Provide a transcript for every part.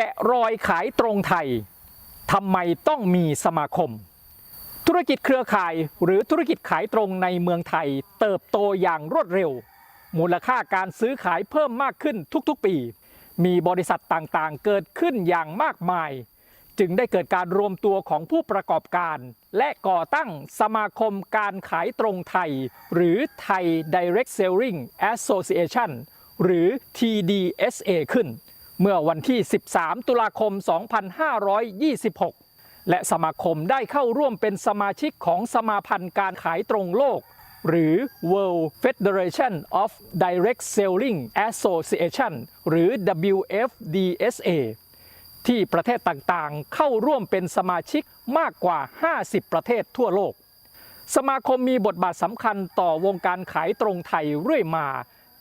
กะรอยขายตรงไทยทำไมต้องมีสมาคม ธุรกิจเครือข่ายหรือธุรกิจขายตรงในเมืองไทย เติบโตอย่างรวดเร็ว มูลค่าการซื้อขายเพิ่มมากขึ้นทุกๆปี มีบริษัทต่างๆ เกิดขึ้นอย่างมากมาย จึงได้เกิดการรวมตัวของผู้ประกอบการ และก่อตั้งสมาคมการขายตรงไทย หรือไทย Direct Selling Association หรือ TDSA ขึ้น เมื่อวันที่ 13 ตุลาคม 2526 และสมาคมได้เข้าร่วมเป็นสมาชิกของสมาพันธ์การขายตรงโลก หรือ World Federation of Direct Selling Association หรือ WFDSA ที่ประเทศต่างๆ เข้าร่วมเป็นสมาชิกมากกว่า 50 ประเทศทั่วโลก สมาคมมีบทบาทสำคัญต่อวงการขายตรงไทยเรื่อยมา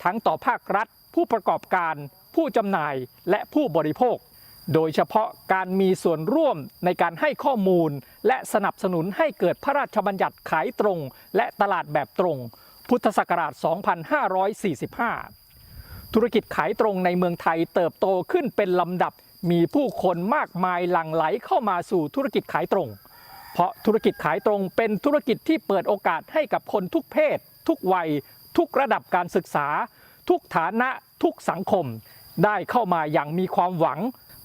ทั้งต่อภาครัฐ ผู้ประกอบการ ผู้จำหน่ายและผู้บริโภค โดยเฉพาะการมีส่วนร่วมในการให้ข้อมูล และสนับสนุนให้เกิดพระราชบัญญัติขายตรง และตลาดแบบตรง พุทธศักราช 2545 ธุรกิจขายตรงในเมืองไทยเติบโตขึ้นเป็นลำดับมีผู้คนมากมายหลั่งไหลเข้ามาสู่ธุรกิจขายตรง เพราะธุรกิจขายตรงเป็นธุรกิจที่เปิดโอกาสให้กับคนทุกเพศ ทุกวัย ทุกระดับการศึกษา ทุกฐานะ ทุกสังคม ได้เข้ามาอย่างมีความหวัง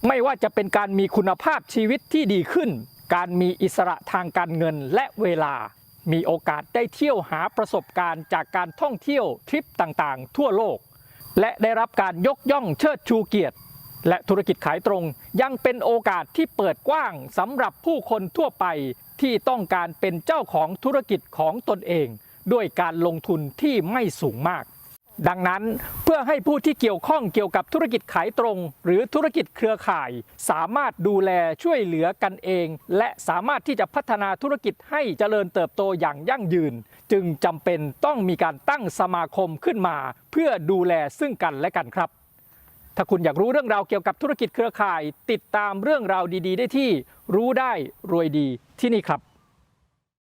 ไม่ว่าจะเป็นการมีคุณภาพชีวิตที่ดีขึ้น การมีอิสระทางการเงินและเวลา มีโอกาสได้เที่ยวหาประสบการณ์จากการท่องเที่ยวทริปต่างๆ ทั่วโลก และได้รับการยกย่องเชิดชูเกียรติ และธุรกิจขายตรง ยังเป็นโอกาสที่เปิดกว้างสำหรับผู้คนทั่วไปที่ต้องการเป็นเจ้าของธุรกิจของตนเอง ด้วยการลงทุนที่ไม่สูงมาก ดังนั้นเพื่อให้ผู้ที่เกี่ยวข้องเกี่ยวกับธุรกิจขายตรง หรือธุรกิจเครือข่าย สามารถดูแลช่วยเหลือกันเอง และสามารถที่จะพัฒนาธุรกิจให้เจริญเติบโตอย่างยั่งยืน จึงจำเป็นต้องมีการตั้งสมาคมขึ้นมา เพื่อดูแลซึ่งกันและกันครับ ถ้าคุณอยากรู้เรื่องราวเกี่ยวกับธุรกิจเครือข่าย ติดตามเรื่องราวดี ๆ ได้ที่ รู้ได้รวยดีที่นี่ครับ